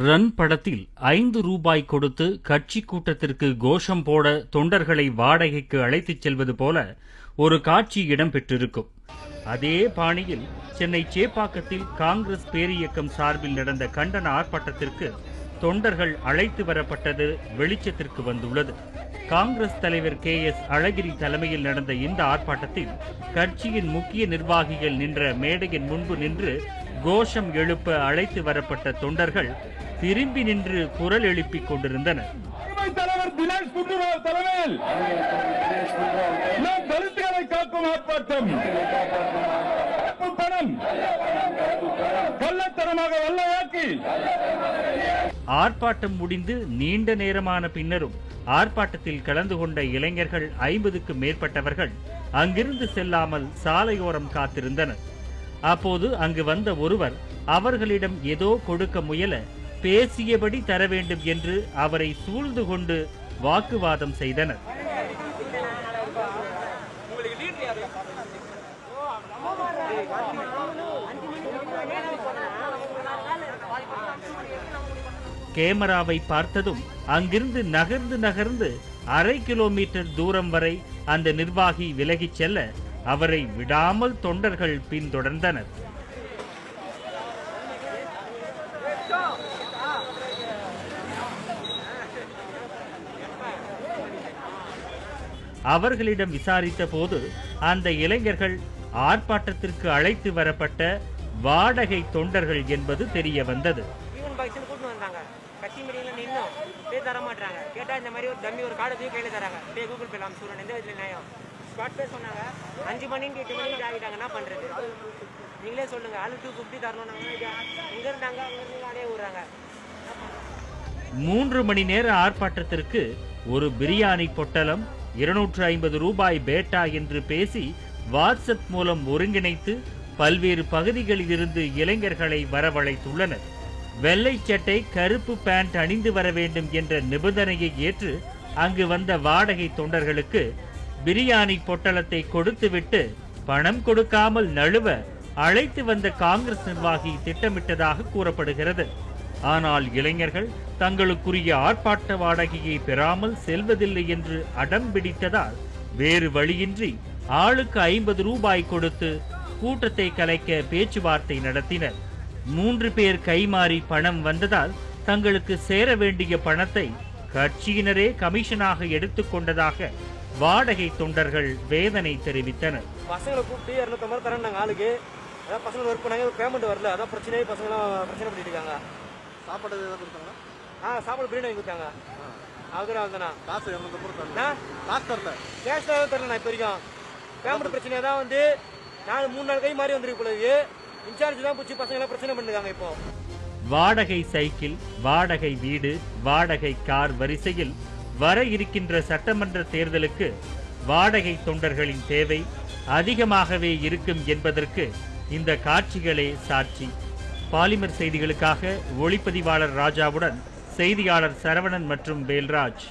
Run படத்தில் ஐந்து ரூபாய் கொடுத்து கட்சி கூட்டத்திற்கு கோஷம் போட தொண்டர்களை வாடகைக்கு அழைத்துச் செல்வது போல ஒரு காட்சி இடம்பெற்றிருக்கும். அதே பாணியில் சென்னை சேப்பாக்கத்தில் காங்கிரஸ் பேரியக்கம் சார்பில் நடந்த கண்டன ஆர்ப்பாட்டத்திற்கு தொண்டர்கள் அழைத்து வரப்பட்டது வெளிச்சத்திற்கு வந்துள்ளது. காங்கிரஸ் தலைவர் கே எஸ் அழகிரி தலைமையில் நடந்த இந்த ஆர்ப்பாட்டத்தில் கட்சியின் முக்கிய நிர்வாகிகள் நின்ற மேடையின் முன்பு நின்று கோஷம் எழுப்ப அழைத்து வரப்பட்ட தொண்டர்கள் திரும்பி நின்று குரல் எழுப்பிக் கொண்டிருந்தனர். தலைவர் தினேஷ் குண்டுராவ் தலைமையில் நாம் தலித்துகளை காக்கும் ஆர்ப்பாட்டம். பணம். கள்ளத்தனமாக வெள்ளையாக்கி ஆர்ப்பாட்டம் முடிந்து நீண்ட நேரமான பின்னரும் ஆர்ப்பாட்டத்தில் கலந்து கொண்ட இளைஞர்கள் ஐம்பதுக்கு மேற்பட்டவர்கள் அங்கிருந்து செல்லாமல் சாலையோரம் காத்திருந்தனர். அப்போது அங்கு வந்த ஒருவர் அவர்களிடம் ஏதோ கொடுக்க முயல பேசியபடி தர வேண்டும் என்று அவரை சூழ்ந்து கொண்டு வாக்குவாதம் செய்தனர். கேமராவை பார்த்ததும் அங்கிருந்து நகர்ந்து நகர்ந்து அரை கிலோமீட்டர் தூரம் வரை அந்த நிர்வாகி விலகிச் செல்ல அவரை விடாமல் தொண்டர்கள் பின்தொடர்ந்தனர். அவர்களிடம் விசாரித்த போது அந்த இளைஞர்கள் ஆர்ப்பாட்டத்திற்கு அழைத்து வரப்பட்ட வாடகை தொண்டர்கள் என்பது தெரிய வந்தது. ஈவன் வந்தாங்க. கட்சி கேட்டா இந்த மாதிரி ஒரு டம்மி ஒரு கார்டு கையில தராங்க. கூகுள் பேல அனுப்பிச்சு எந்த விதத்துல நியாயம்? ஸ்பாட் சொன்னாங்க. அஞ்சு மணிக்கு எட்டு மணிக்கு ஆகிட்டாங்க என்ன பண்றது? நீங்களே சொல்லுங்க. ஆளு டூ ஃபிஃப்டி தரணும். எங்க இருந்தாங்க. அங்க இருந்து அடைய விடுறாங்க மூன்று மணி நேர ஆர்ப்பாட்டத்திற்கு ஒரு பிரியாணி பொட்டலம் இருநூற்று ஐம்பது ரூபாய் பேட்டா என்று பேசி வாட்ஸ்அப் மூலம் ஒருங்கிணைத்து பல்வேறு பகுதிகளில் இருந்து இளைஞர்களை வரவழைத்துள்ளனர். வெள்ளை சட்டை கருப்பு பேண்ட் அணிந்து வர வேண்டும் என்ற நிபந்தனையை ஏற்று அங்கு வந்த வாடகை தொண்டர்களுக்கு பிரியாணி பொட்டலத்தை கொடுத்துவிட்டு பணம் கொடுக்காமல் நழுவ அழைத்து வந்த காங்கிரஸ் நிர்வாகி திட்டமிட்டதாக கூறப்படுகிறது. ஆனால் இளைஞர்கள் தங்களுக்குரிய ஆர்ப்பாட்ட வாடகையை பெறாமல் செல்வதில்லை என்று அடம் பிடித்ததால் வேறு வழியின்றி ஆளுக்கு ஐம்பது ரூபாய் கொடுத்து கூட்டத்தை கலைக்க பேச்சுவார்த்தை நடத்தினர். மூன்று பேர் கைமாறி பணம் வந்ததால் தங்களுக்கு சேர வேண்டிய பணத்தை கட்சியினரே கமிஷனாக எடுத்துக்கொண்டதாக வாடகை தொண்டர்கள் வேதனை தெரிவித்தனர். பசங்களை கூப்பிட்டு இரநூத்தம்பது தரேன் ஆளுக்கு. அதான் பசங்க ஒர்க் பண்ணாங்க பேமெண்ட் வரல. அதான் பிரச்சனையே பசங்களாம் பிரச்சனை பண்ணிட்டு இருக்காங்க. சாப்பாடு எதாவது கொடுத்தாங்களா? ஆ சாப்பாடு பிரியாணி வாங்கி கொடுத்தாங்க. அதுதான் வந்தேண்ணா காசு கொடுத்தாங்க. நான் காசு தரல. கேஷ் தான் தரல நான் இப்போ வரைக்கும்? பேமெண்ட் பிரச்சனையாக தான் வந்து நாலு மூணு நாள் கை மாறி வந்திருக்கு பொழுது இன்சார்ஜ் தான் பிடிச்சி பசங்க எல்லாம் பிரச்சனை பண்ணுறாங்க இப்போ. வாடகை சைக்கிள் வாடகை வீடு வாடகை கார் வரிசையில் வர இருக்கின்ற சட்டமன்ற தேர்தலுக்கு வாடகை தொண்டர்களின் தேவை அதிகமாகவே இருக்கும் என்பதற்கு இந்த காட்சிகளே சாட்சி. பாலிமர் செய்திகளுக்காக ஒளிப்பதிவாளர் ராஜாவுடன் செய்தியாளர் சரவணன் மற்றும் வேல்ராஜ்.